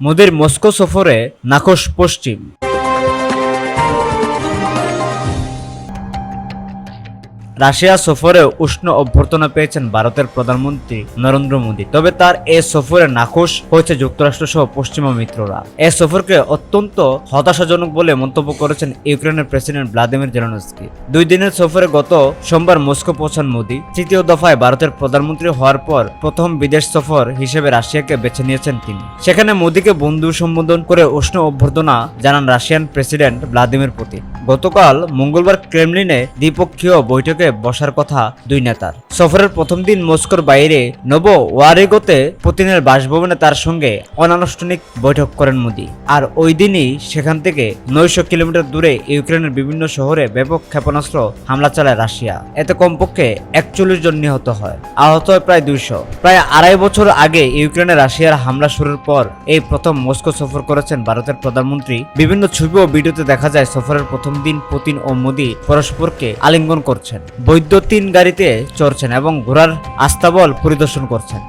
মোদির মস্কো সফরে নাকশ পশ্চিম। রাশিয়া সফরে উষ্ণ অভ্যর্থনা পেয়েছেন ভারতের প্রধানমন্ত্রী নরেন্দ্র মোদী। তবে তার এ সফরে নাখোশ হয়েছে যুক্তরাষ্ট্র সহ পশ্চিমা মিত্ররা। এ সফরকে অত্যন্ত হতাশাজনক বলে মন্তব্য করেছেন ইউক্রেনের প্রেসিডেন্ট ভ্লাদিমির জেলনস্কি। দুই দিনের সফরে গত সোমবার মস্কো পৌঁছান মোদী। তৃতীয় দফায় ভারতের প্রধানমন্ত্রী হওয়ার পর প্রথম বিদেশ সফর হিসেবে রাশিয়াকে বেছে নিয়েছেন তিনি। সেখানে মোদীকে বন্ধু সম্বোধন করে উষ্ণ অভ্যর্থনা জানান রাশিয়ান প্রেসিডেন্ট ভ্লাদিমির পুতিন। গতকাল মঙ্গলবার ক্রেমলিনে দ্বিপক্ষীয় বৈঠকে বসার কথা দুই নেতার। সফরের প্রথম দিন মস্কোর বাইরে নব ওয়ারেগোতে পুতিনের বাসভবনে তার সঙ্গে অনানুষ্ঠানিক বৈঠক করেন মোদী। আর ওই দিনই সেখান থেকে নয়শো কিলোমিটার দূরে ইউক্রেনের বিভিন্ন শহরে ব্যাপক ক্ষেপণাস্ত্র হামলা চালায় রাশিয়া। এতে কমপক্ষে একচল্লিশ জন নিহত হয়, আহত হয় প্রায় দুইশো। প্রায় আড়াই বছর আগে ইউক্রেনে রাশিয়ার হামলা শুরুর পর এই প্রথম মস্কো সফর করেছেন ভারতের প্রধানমন্ত্রী। বিভিন্ন ছবি ও ভিডিওতে দেখা যায় সফরের প্রথম দিন পুতিন ও মোদী পরস্পরকে আলিঙ্গন করছেন। বৈদ্যুতিন গাড়িতে চড়ছেন এবং ঘোড়ার আস্তাবল পরিদর্শন করছেন।